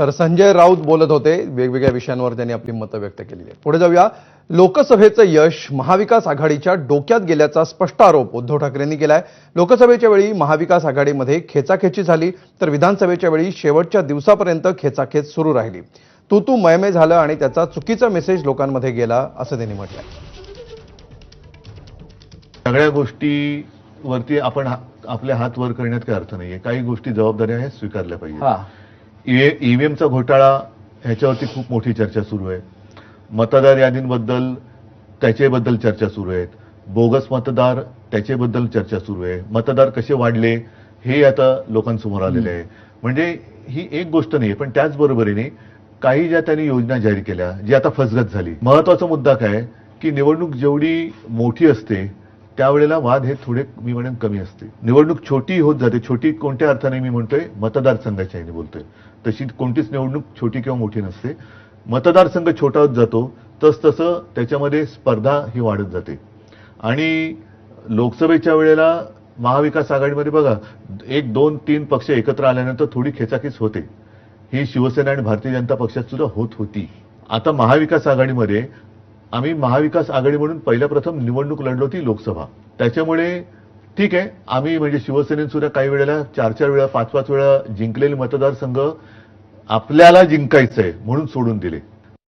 तर संजय राऊत बोलत होते वेगवेगळ्या विषयांवर त्यांनी आपली मतं व्यक्त केली आहे पुढे जाऊया. लोकसभेचं यश महाविकास आघाडीच्या डोक्यात गेल्याचा स्पष्ट आरोप उद्धव ठाकरेंनी केलाय. लोकसभेच्या वेळी महाविकास आघाडीमध्ये खेचाखेची झाली तर विधानसभेच्या वेळी शेवटच्या दिवसापर्यंत खेचाखेच सुरू राहिली. तू तू मयमे झालं आणि त्याचा चुकीचा मेसेज लोकांमध्ये गेला असं त्यांनी म्हटलंय. सगळ्या गोष्टीवरती आपण हा- आपले हात वर करण्यात काही अर्थ नाहीये. काही गोष्टी जबाबदाऱ्या स्वीकारल्या पाहिजे E, ईव्हीएमचा घोटाळा ह्याच्यावरती खूप मोठी चर्चा सुरू आहे. मतदार यादींबद्दल त्याच्याबद्दल चर्चा सुरू आहेत. बोगस मतदार त्याच्याबद्दल चर्चा सुरू आहे. मतदार कसे वाढले हे आता लोकांसमोर आलेले आहे. म्हणजे ही एक गोष्ट नाही पण त्याचबरोबरीने काही ज्या त्यांनी योजना जाहीर केल्या जी आता फसगत झाली. महत्त्वाचा मुद्दा काय की निवडणूक जेवढी मोठी असते त्यावेळेला वाद हे थोडे मी म्हणेन कमी असते. निवडणूक छोटी होत जाते. छोटी कोणत्या अर्थाने मी म्हणतोय? मतदारसंघाच्या ह्याने बोलतोय. तशी कोणतीच निवडणूक छोटी किंवा मोठी नसते. मतदारसंघ छोटा होत जातो. तस तसं त्याच्यामध्ये स्पर्धा ही वाढत जाते. आणि लोकसभेच्या वेळेला महाविकास आघाडीमध्ये बघा एक दोन तीन पक्ष एकत्र आल्यानंतर थोडी खेचाखेच होते. ही शिवसेना आणि भारतीय जनता पक्षात सुद्धा होत होती. आता महाविकास आघाडीमध्ये आम्ही महाविकास आघाडी म्हणून पहिल्या प्रथम निवडणूक लढलो होती लोकसभा. त्याच्यामुळे ठीक आहे आम्ही म्हणजे शिवसेनेने सुद्धा काही वेळेला चार चार वेळा पाच पाच वेळा जिंकलेले मतदारसंघ आपल्याला जिंकायचं आहे म्हणून सोडून दिले.